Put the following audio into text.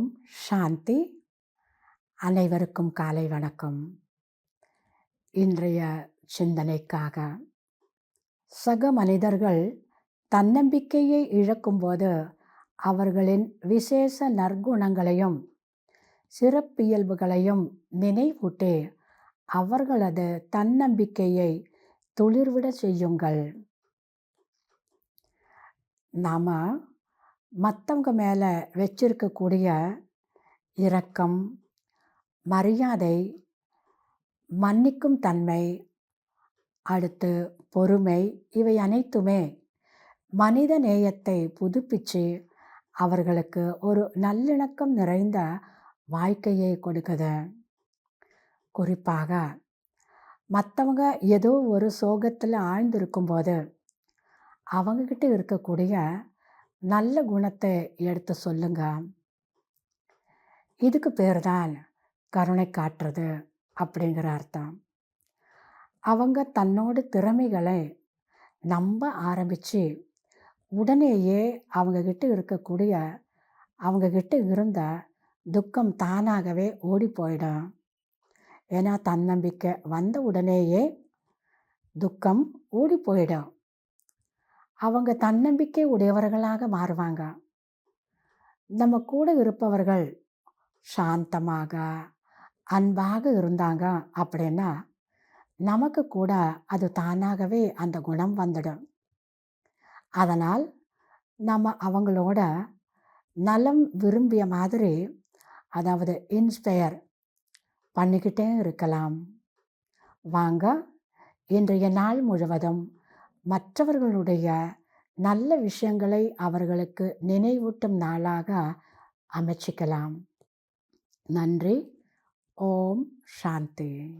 ஓம் சாந்தி. அனைவருக்கும் காலை வணக்கம். இன்றைய சிந்தனைக்காக சக மனிதர்கள் தன்னம்பிக்கையை இழக்கும்போது அவர்களின் விசேஷ நற்குணங்களையும் சிறப்பியல்புகளையும் நினைவூட்டி அவர்களது தன்னம்பிக்கையை துளிர்விட செய்யுங்கள். நாம் மற்றவங்க மேலே வச்சிருக்கக்கூடிய இரக்கம் மரியாதை மன்னிக்கும் தன்மை அடுத்து பொறுமை இவை அனைத்துமே மனித நேயத்தை புதுப்பித்து அவர்களுக்கு ஒரு நல்லிணக்கம் நிறைந்த வாழ்க்கையை கொடுக்குது. குறிப்பாக மற்றவங்க ஏதோ ஒரு சோகத்தில் ஆழ்ந்திருக்கும்போது அவங்கக்கிட்ட இருக்கக்கூடிய நல்ல குணத்தை எடுத்து சொல்லுங்க. இதுக்கு பேர் தான் கருணை காட்டுறது அப்படிங்கிற அர்த்தம். அவங்க தன்னோட திறமைகளை நம்ப ஆரம்பித்து உடனேயே அவங்கக்கிட்ட இருக்கக்கூடிய அவங்கக்கிட்ட இருந்த துக்கம் தானாகவே ஓடி போயிடும். ஏன்னா தன்னம்பிக்கை வந்த உடனேயே துக்கம் ஓடி போயிடும். அவங்க தன்னம்பிக்கை உடையவர்களாக மாறுவாங்க. நம்ம கூட இருப்பவர்கள் சாந்தமாக அன்பாக இருந்தாங்க அப்படின்னா நமக்கு கூட அது தானாகவே அந்த குணம் வந்துடும். அதனால் நம்ம அவங்களோட நலம் விரும்பிய மாதிரி அதாவது இன்ஸ்பயர் பண்ணிக்கிட்டே இருக்கலாம். வாங்க இன்றைய நாள் முழுவதும் மற்றவர்களுடைய நல்ல விஷயங்களை அவர்களுக்கு நினைவூட்டும் நாளாக அமைச்சிக்கலாம். நன்றி. ஓம் சாந்தி.